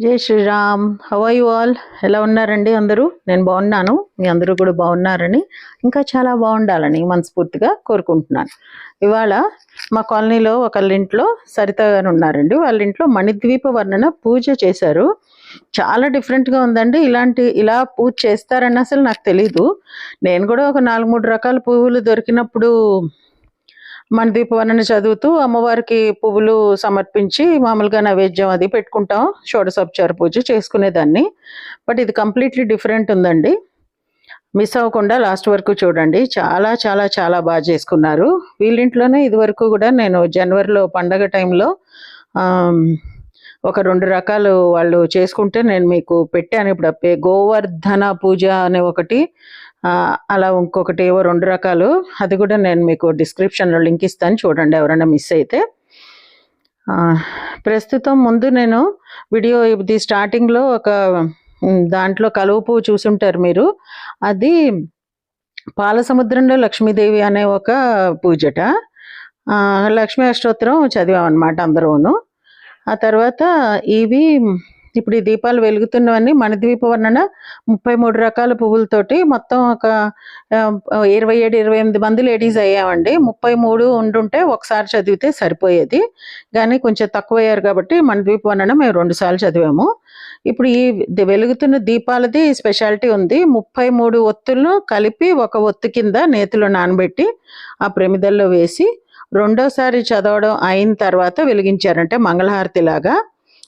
జై Sriram. How you all ఎలా ఉన్నారండి అందరూ? నేను బాగున్నాను. మీ అందరూ కూడా బాగున్నారని ఇంకా చాలా బాగుండాలని మనస్ఫూర్తిగా కోరుకుంటున్నాను. ఇవాళ మా కాలనీలో ఒకళ్ళ ఇంట్లో సరిత గారు ఉన్నారండి. వాళ్ళ ఇంట్లో మణిద్వీప వర్ణన పూజ చేశారు. చాలా డిఫరెంట్గా ఉందండి. ఇలాంటి ఇలా పూజ చేస్తారని అసలు నాకు తెలీదు. నేను కూడా ఒక నాలుగు మూడు రకాల పువ్వులు దొరికినప్పుడు మన దీపవనని చదువుతూ అమ్మవారికి పువ్వులు సమర్పించి మామూలుగా నైవేద్యం అది పెట్టుకుంటాం. షోడసోపచార పూజ చేసుకునేదాన్ని. బట్ ఇది కంప్లీట్లీ డిఫరెంట్ ఉందండి. మిస్ అవ్వకుండా లాస్ట్ వరకు చూడండి. చాలా చాలా చాలా బాగా చేసుకున్నారు. వీళ్ళింట్లోనే ఇదివరకు కూడా నేను జనవరిలో పండగ టైంలో ఒక రెండు రకాలు వాళ్ళు చేసుకుంటే నేను మీకు పెట్టాను. ఇప్పుడు అప్పే గోవర్ధన పూజ అనే ఒకటి అలా ఇంకొకటి ఏవో రెండు రకాలు. అది కూడా నేను మీకు డిస్క్రిప్షన్లో లింక్ ఇస్తాను. చూడండి ఎవరైనా మిస్ అయితే. ప్రస్తుతం ముందు నేను వీడియో ఇది స్టార్టింగ్లో ఒక దాంట్లో కలువు పువ్వు చూసుంటారు మీరు. అది పాల సముద్రంలో లక్ష్మీదేవి అనే ఒక పూజట. లక్ష్మీ అష్టోత్తరం చదివామన్నమాట అందరూను. ఆ తర్వాత ఇవి ఇప్పుడు ఈ దీపాలు వెలుగుతున్నవన్నీ మన ద్వీప వర్ణన ముప్పై మూడు రకాల పువ్వులతోటి మొత్తం ఒక ఇరవై ఏడు ఇరవై ఎనిమిది మంది లేడీస్ అయ్యామండి. ముప్పై మూడు ఉండుంటే ఒకసారి చదివితే సరిపోయేది. కానీ కొంచెం తక్కువ అయ్యారు కాబట్టి మన ద్వీప వర్ణన మేము రెండు సార్లు చదివాము. ఇప్పుడు ఈ వెలుగుతున్న దీపాలది స్పెషాలిటీ ఉంది. ముప్పై మూడు ఒత్తులను కలిపి ఒక ఒత్తు కింద నేతిలో నానబెట్టి ఆ ప్రమిదల్లో వేసి రెండోసారి చదవడం అయిన తర్వాత వెలిగించారంటే మంగళహారతి లాగా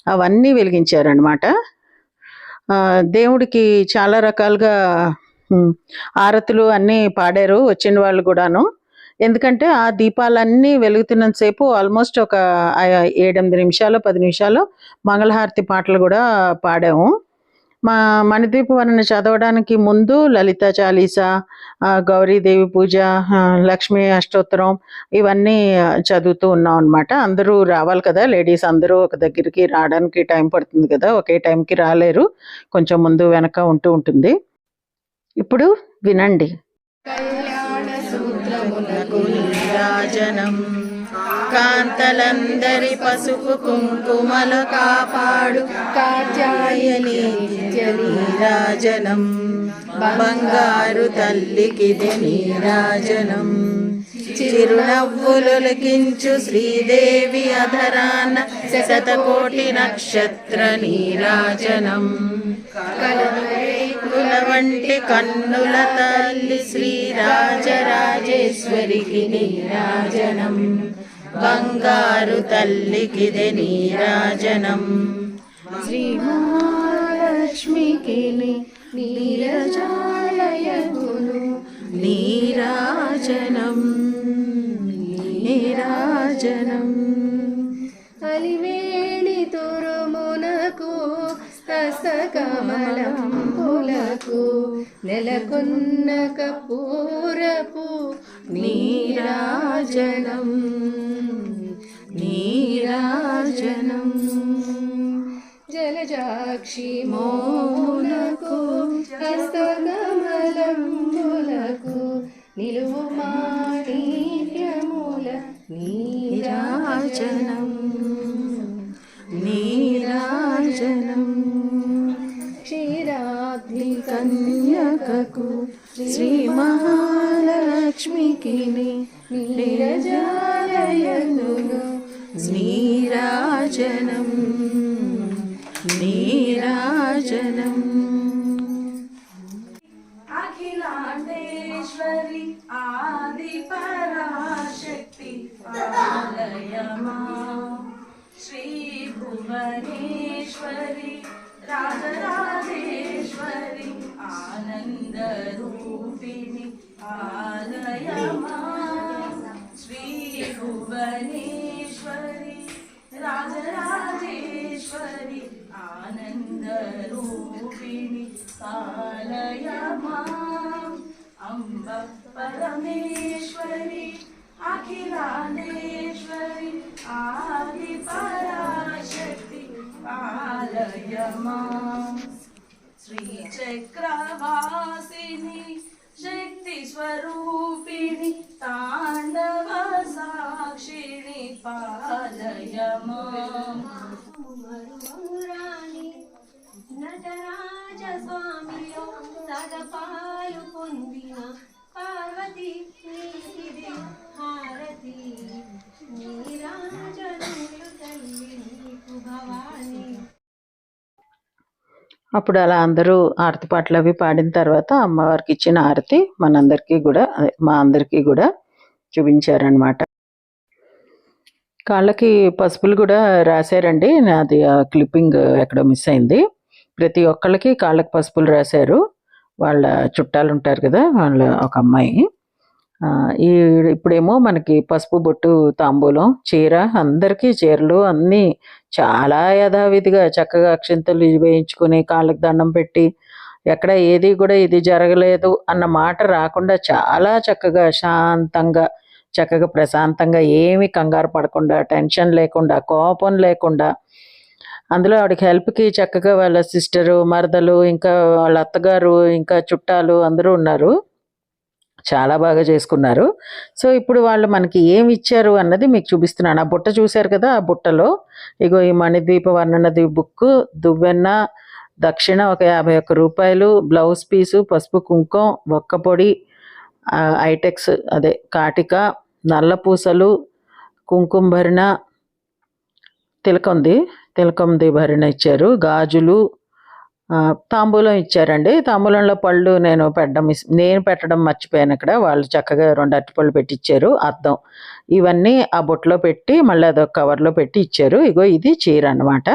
అవన్నీ వెలిగించారనమాట దేవుడికి చాలా రకాలుగా ఆరతులు అన్నీ పాడారు వచ్చిన వాళ్ళు కూడాను. ఎందుకంటే ఆ దీపాలన్నీ వెలుగుతున్నంతసేపు ఆల్మోస్ట్ ఒక ఏడెనిమిది నిమిషాలు పది నిమిషాలు మంగళహారతి పాటలు కూడా పాడాము. మా మణిద్వీప వర్ణన చదవడానికి ముందు లలిత చాలీస ఆ, గౌరీదేవి పూజ లక్ష్మీ అష్టోత్తరం ఇవన్నీ చదువుతూ ఉన్నాం అనమాట అందరూ రావాలి కదా లేడీస్ అందరూ ఒక దగ్గరికి రావడానికి టైం పడుతుంది కదా ఒకే టైంకి రాలేరు. కొంచెం ముందు వెనక ఉంటూ ఉంటుంది. ఇప్పుడు వినండి. నీరాజనం. కాంతలందరి పసుపు కుంకుమల కాపాడు. కాత్యాయని నీరాజనం బంగారు తల్లికిది నీరాజనం. చిరునవ్వులు చిరునవ్వులకించు శ్రీదేవి అధరాన శతకోటి నక్షత్ర నీరాజనం. కలవరేకుల వంటి కన్నుల తల్లి శ్రీరాజరాజేశ్వరికి నీరాజనం. బంగారు తల్లికిదే నీరాజనం శ్రీ మహాలక్ష్మికి నీరజాలయగును నీరాజనం నీరాజనం అలివేణి తురుమునకు హస్తకమలంపులకు నెలకొన్న కపూరపు నీరాజనం నీరాజనం. జలజాక్షి మోమునకు హస్తకమలంబులకు నిలువు మాణిక్యముల నీరాజనం. నీరాజనం. క్షీరాగ్ని కన్యకకు శ్రీ మహాలక్ష్మికి నీరాజనం నీరాజనం. అఖిలాండేశ్వరి ఆది పరాశక్తి ఆలయమా. శ్రీ భువనేశ్వరి రాజరాజేశ్వరి ఆనంద రూపిణి ఆలయమా. శ్రీ భువనే రాజరాజేశ్వరి ఆనంద రూపిణి ఆలయమా అంబ పరమేశ్వరి అఖిలాండేశ్వరి ఆది పరాశక్తి ఆలయమా శ్రీచక్రవాసిని శక్తి అప్పుడు అలా అందరూ ఆరతి పాటలు అవి పాడిన తర్వాత అమ్మవారికి ఇచ్చిన ఆరతి మనందరికీ కూడా మా అందరికీ కూడా చూపించారనమాట కాళ్ళకి పసుపులు కూడా రాశారండి. నాది ఆ క్లిప్పింగ్ ఎక్కడో మిస్ అయింది. ప్రతి ఒక్కళ్ళకి కాళ్ళకి పసుపులు రాశారు. వాళ్ళ చుట్టాలు ఉంటారు కదా వాళ్ళ ఒక అమ్మాయి. ఈ ఇప్పుడేమో మనకి పసుపు బొట్టు తాంబూలం చీర అందరికీ చీరలు అన్నీ చాలా యథావిధిగా చక్కగా అక్షింతలు వేయించుకొని కాళ్ళకు దండం పెట్టి ఎక్కడ ఏది కూడా ఇది జరగలేదు అన్న మాట రాకుండా చాలా చక్కగా శాంతంగా చక్కగా ప్రశాంతంగా ఏమీ కంగారు పడకుండా టెన్షన్ లేకుండా కోపం లేకుండా అందులో ఆవిడకి హెల్ప్కి చక్కగా వాళ్ళ సిస్టరు మరదలు ఇంకా వాళ్ళ అత్తగారు ఇంకా చుట్టాలు అందరూ ఉన్నారు. చాలా బాగా చేసుకున్నారు. సో ఇప్పుడు వాళ్ళు మనకి ఏమి ఇచ్చారు అన్నది మీకు చూపిస్తున్నాను. ఆ బుట్ట చూశారు కదా ఆ బుట్టలో. ఇగో ఈ మణిద్వీప వర్ణనది బుక్ దువ్వెన్న దక్షిణ ఒక యాభై ఒక్క రూపాయలు బ్లౌజ్ పీసు పసుపు కుంకుమ ఒక్క పొడి ఐటెక్స్ అదే కాటిక నల్ల పూసలు కుంకుమ భరిణ తిలకంది తిలకంది భరిణ ఇచ్చారు. గాజులు తాంబూలం ఇచ్చారండి. తాంబూలంలో పళ్ళు నేను పెట్టడం నేను పెట్టడం మర్చిపోయాను ఇక్కడ. వాళ్ళు చక్కగా రెండు అరటిపళ్ళు పెట్టి ఇచ్చారు అద్దం. ఇవన్నీ ఆ బొట్లో పెట్టి మళ్ళీ అదొక కవర్లో పెట్టి ఇచ్చారు. ఇగో ఇది చీర అనమాట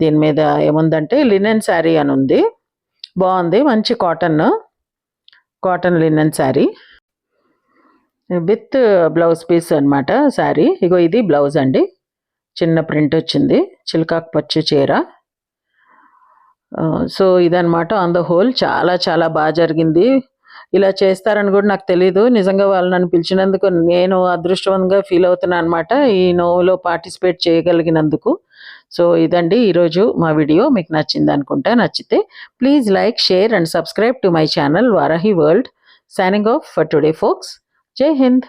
దీని మీద ఏముందంటే లినెన్ శారీ అని ఉంది. బాగుంది మంచి cotton. Cotton linen sari. With blouse piece అన్నమాట శారీ. ఇగో ఇది బ్లౌజ్ అండి. చిన్న ప్రింట్ వచ్చింది. చిలకాకు పచ్చు చీర. సో ఇదనమాట ఆన్ ద హోల్ చాలా చాలా బాగా జరిగింది. ఇలా చేస్తారని కూడా నాకు తెలియదు నిజంగా వాళ్ళు నన్ను పిలిచినందుకు నేను అదృష్టవంతంగా ఫీల్ అవుతున్నాను అనమాట ఈ నోవులో పార్టిసిపేట్ చేయగలిగినందుకు. సో ఇదండి ఈరోజు మా వీడియో మీకు నచ్చింది అనుకుంటా నచ్చితే please like share and subscribe to my channel Varahi world signing off for today folks జై హింద్